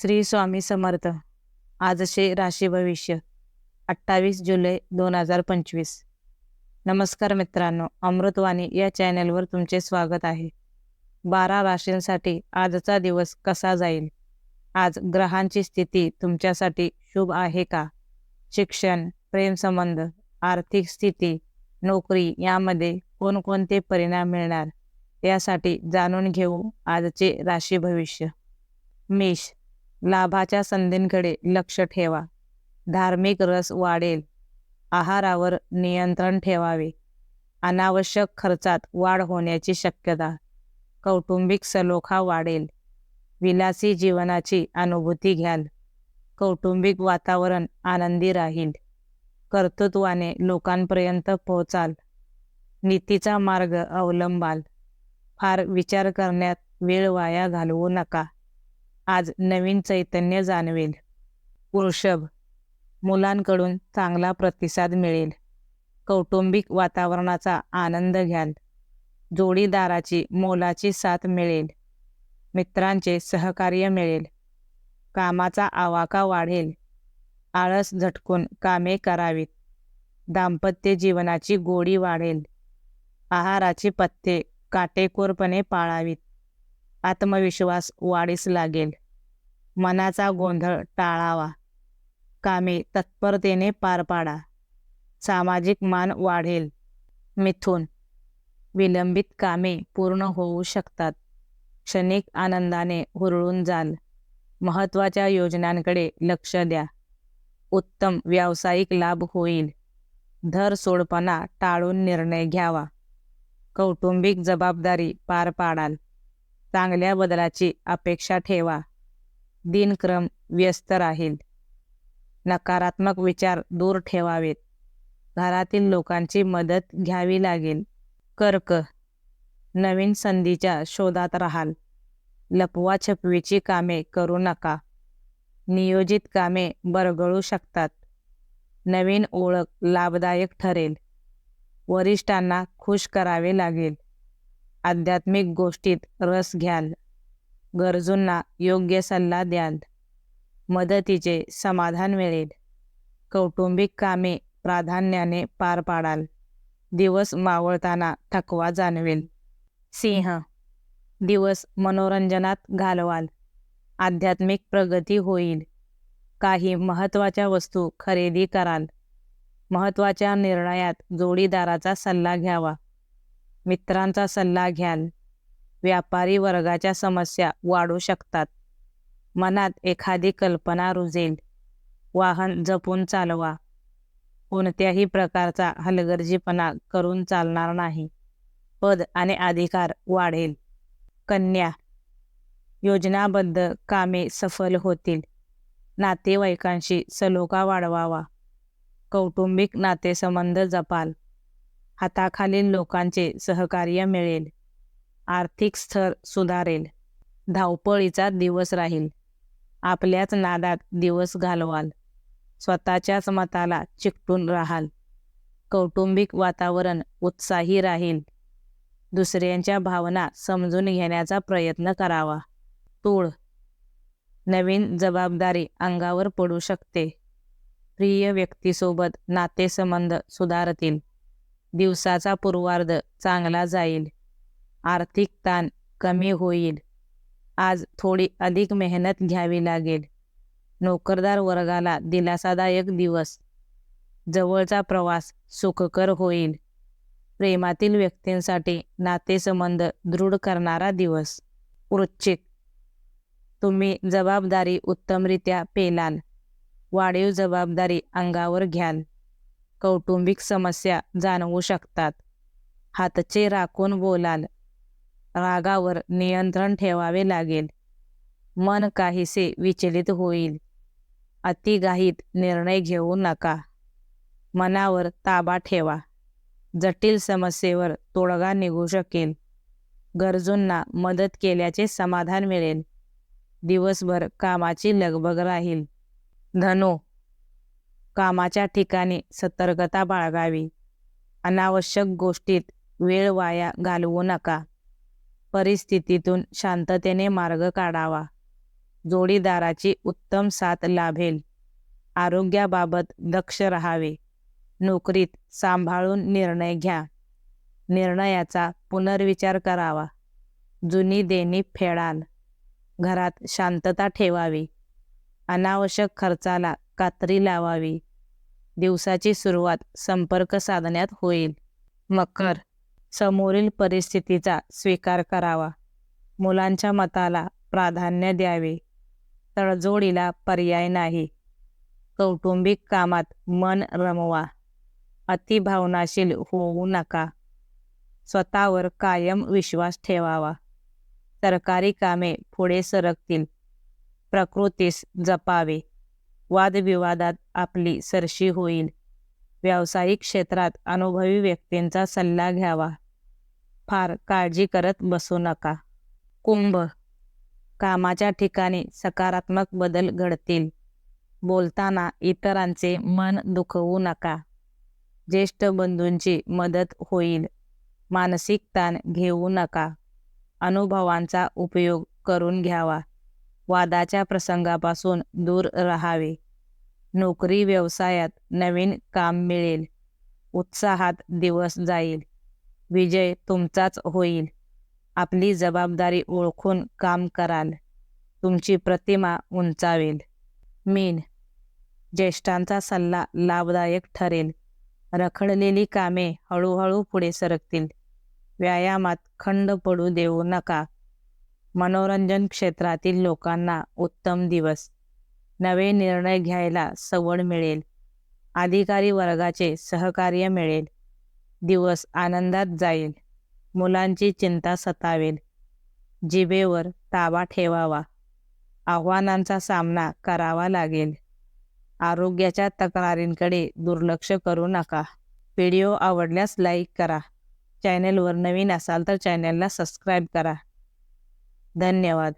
श्री स्वामी समर्थ. आजचे राशी भविष्य अठ्ठावीस जुलै दोन हजार पंचवीस. नमस्कार मित्रांनो अमृतवाणी या चॅनलवर तुमचे स्वागत आहे. बारा राशींसाठी आजचा दिवस कसा जाईल? आज ग्रहांची स्थिती तुमच्यासाठी शुभ आहे का? शिक्षण प्रेमसंबंध आर्थिक स्थिती नोकरी यामध्ये कोणकोणते परिणाम मिळणार? यासाठी जाणून घेऊ आजचे राशी भविष्य. मेष लाभाच्या संधींकडे लक्ष ठेवा. धार्मिक रस वाढेल. आहारावर नियंत्रण ठेवावे. अनावश्यक खर्चात वाढ होण्याची शक्यता. कौटुंबिक सलोखा वाढेल. विलासी जीवनाची अनुभूती घ्याल. कौटुंबिक वातावरण आनंदी राहील. कर्तृत्वाने लोकांपर्यंत पोहोचाल. नीतीचा मार्ग अवलंबाल. फार विचार करण्यात वेळ वाया घालवू नका. आज नवीन चैतन्य जाणवेल. वृषभ मुलांकडून चांगला प्रतिसाद मिळेल. कौटुंबिक वातावरणाचा आनंद घ्याल. जोडीदाराची मोलाची साथ मिळेल. मित्रांचे सहकार्य मिळेल. कामाचा आवाका वाढेल. आळस झटकून कामे करावीत. दाम्पत्य जीवनाची गोडी वाढेल. आहाराची पत्ते काटेकोरपणे पाळावीत. आत्मविश्वास वाढीस लागेल. मनाचा गोंधळ टाळावा. कामे तत्परतेने पार पाडा. सामाजिक मान वाढेल. मिथून. विलंबित कामे पूर्ण होऊ शकतात. क्षणिक आनंदाने हुरळून जाल. महत्त्वाच्या योजनांकडे लक्ष द्या. उत्तम व्यावसायिक लाभ होईल. धर सोडपणा टाळून निर्णय घ्यावा. कौटुंबिक जबाबदारी पार पाडाल. चांगल्या बदलाची अपेक्षा ठेवा. दिनक्रम व्यस्त राहील. नकारात्मक विचार दूर ठेवावेत. घरातील लोकांची मदत घ्यावी लागेल. कर्क नवीन संधीच्या शोधात राहाल. लपवा छपवीची कामे करू नका. नियोजित कामे बरगळू शकतात. नवीन ओळख लाभदायक ठरेल. वरिष्ठांना खुश करावे लागेल. आध्यात्मिक गोष्टीत रस घ्याल. गरजूंना योग्य सल्ला द्याल. मदतीचे समाधान मिळेल. कौटुंबिक कामे प्राधान्याने पार पाडाल. दिवस मावळताना थकवा जाणवेल. सिंह दिवस मनोरंजनात घालवाल. आध्यात्मिक प्रगती होईल. काही महत्त्वाच्या वस्तू खरेदी कराल. महत्त्वाच्या निर्णयात जोडीदाराचा सल्ला घ्यावा. मित्रांचा सल्ला घ्याल. व्यापारी वर्गाच्या समस्या वाढू शकतात. मनात एखादी कल्पना रुजेल. वाहन जपून चालवा. कोणत्याही प्रकारचा हलगर्जीपणा करून चालणार नाही. पद आणि अधिकार वाढेल. कन्या. योजनाबद्ध कामे सफल होतील. नातेवाईकांशी सलोखा वाढवावा. कौटुंबिक नातेसंबंध जपाल. हाताखालील लोकांचे सहकार्य मिळेल. आर्थिक स्तर सुधारेल. धावपळीचा दिवस राहील. आपल्याच नादात दिवस घालवाल. स्वतःच्याच मताला चिकटून राहाल. कौटुंबिक वातावरण उत्साही राहील. दुसऱ्यांच्या भावना समजून घेण्याचा प्रयत्न करावा. तूळ. नवीन जबाबदारी अंगावर पडू शकते. प्रिय व्यक्तीसोबत नातेसंबंध सुधारतील. दिवसाचा पूर्वार्ध चांगला जाईल. आर्थिक ताण कमी होईल. आज थोडी अधिक मेहनत घ्यावी लागेल. नोकरदार वर्गाला दिलासादायक दिवस. जवळचा प्रवास सुखकर होईल. प्रेमातील व्यक्तींसाठी नातेसंबंध दृढ करणारा दिवस. वृश्चिक. तुम्ही जबाबदारी उत्तमरित्या पेलाल. वाढीव जबाबदारी अंगावर घ्याल. कौटुंबिक समस्या जाणवू शकतात. हातचे राखून बोलाल? रागावर नियंत्रण ठेवावे लागेल. मन काहीसे विचलित होईल. अतिघाईत निर्णय घेऊ नका. मनावर ताबा ठेवा. जटिल समस्येवर तोडगा निघू शकेल. गरजूंना मदत केल्याचे समाधान मिळेल. दिवसभर कामाची लगबग राहील. धनो कामाच्या ठिकाणी सतर्कता बाळगावी. अनावश्यक गोष्टीत वेळ वाया घालवू नका. परिस्थितीतून शांततेने मार्ग काढावा. जोडीदाराची उत्तम साथ लाभेल. आरोग्याबाबत दक्ष राहावे. नोकरीत सांभाळून निर्णय घ्या. निर्णयाचा पुनर्विचार करावा. जुनी देणी फेडाल. घरात शांतता ठेवावी. अनावश्यक खर्चाला कात्री लावावी. दिवसाची सुरुवात संपर्क साधण्यात होईल. मकर. समोरील परिस्थितीचा स्वीकार करावा. मुलांच्या मताला प्राधान्य द्यावे. तडजोडीला पर्याय नाही. कौटुंबिक कामात मन रमवा. अतिभावनाशील होऊ नका. स्वतःवर कायम विश्वास ठेवावा. सरकारी कामे पुढे सरकतील. प्रकृतीस जपावे. वादविवादात आपली सरशी होईल. व्यावसायिक क्षेत्रात अनुभवी व्यक्तींचा सल्ला घ्यावा. फार काळजी करत बसू नका. कुंभ. कामाच्या ठिकाणी सकारात्मक बदल घडतील. बोलताना इतरांचे मन दुखवू नका. ज्येष्ठ बंधूंची मदत होईल. मानसिक ताण घेऊ नका. अनुभवांचा उपयोग करून घ्यावा. वादाच्या प्रसंगापासून दूर राहावे. नोकरी व्यवसायात नवीन काम मिळेल. उत्साहात दिवस जाईल. विजय तुमचाच होईल. आपली जबाबदारी ओळखून काम कराल. तुमची प्रतिमा उंचावेल. मीन. ज्येष्ठांचा सल्ला लाभदायक ठरेल. रखडलेली कामे हळूहळू पुढे सरकतील. व्यायामात खंड पडू देऊ नका. मनोरंजन क्षेत्रातील लोकांना उत्तम दिवस. नवे निर्णय घ्यायला सवड मिळेल. अधिकारी वर्गाचे सहकार्य मिळेल. दिवस आनंदात जाईल. मुलांची चिंता सतावेल. जिभेवर ताबा ठेवावा. आव्हानांचा सामना करावा लागेल. आरोग्याच्या तक्रारींकडे दुर्लक्ष करू नका. व्हिडिओ आवडल्यास लाईक करा. चॅनेलवर नवीन असाल तर चॅनेलला सबस्क्राईब करा. धन्यवाद.